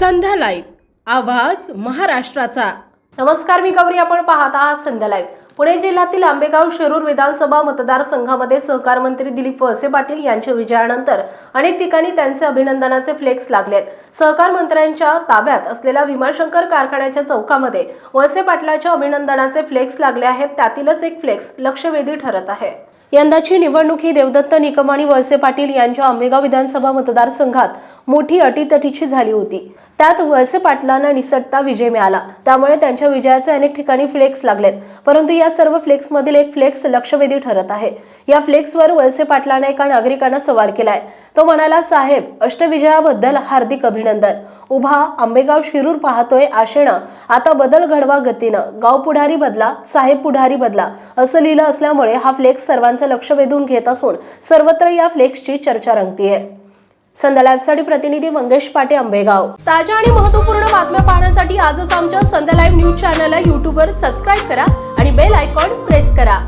संध्या live आवाज महाराष्ट्राचा. नमस्कार मी गौरी. आपण पाहत आहात संध्या लाईव्ह पुणे जिल्ह्यातील आंबेगाव शिरूर विधानसभा मतदारसंघामध्ये सहकार मंत्री दिलीप वळसे पाटील यांच्या विजयानंतर अनेक ठिकाणी त्यांचे अभिनंदनाचे फ्लेक्स लागलेत सहकार मंत्र्यांच्या ताब्यात असलेल्या विमाशंकर कारखान्याच्या चौकामध्ये वळसे पाटलाच्या अभिनंदनाचे फ्लेक्स लागले आहेत. त्यातीलच एक फ्लेक्स लक्षवेधी ठरत आहे. यंदाची निवडणूक ही देवदत्त निकम आणि वळसे पाटील यांच्या आंबेगाव विधानसभा मतदारसंघात मोठी अटीतटीची झाली होती. त्यात वळसे पाटलांना निसटता विजय मिळाला. त्यामुळे त्यांच्या विजयाचे अनेक ठिकाणी फ्लेक्स लागलेत. परंतु या सर्व फ्लेक्समधील एक फ्लेक्स लक्षवेधी ठरत आहे. या फ्लेक्सवर वळसे पाटलांना एका नागरिकानं सवाल केलाय. तो म्हणाला साहेब अष्टविजयाबद्दल हार्दिक अभिनंदन. उभा आंबेगाव शिरूर पाहतोय आशेनं. आता बदल घडवा गतीनं. गाव पुढारी बदला साहेब पुढारी बदला. असं लिहिलं असल्यामुळे हा फ्लेक्स सर्वांचं लक्ष वेधून घेत असून सर्वत्र या फ्लेक्सची चर्चा रंगतीये. संध्या लाईव्हसाठी प्रतिनिधी मंगेश पाटे आंबेगाव. ताज्या आणि महत्त्वपूर्ण बातम्या पाहण्यासाठी आजच आमच्या संध्या लाईव्ह न्यूज चॅनलला युट्यूबवर सबस्क्राईब करा आणि बेल आयकॉन प्रेस करा.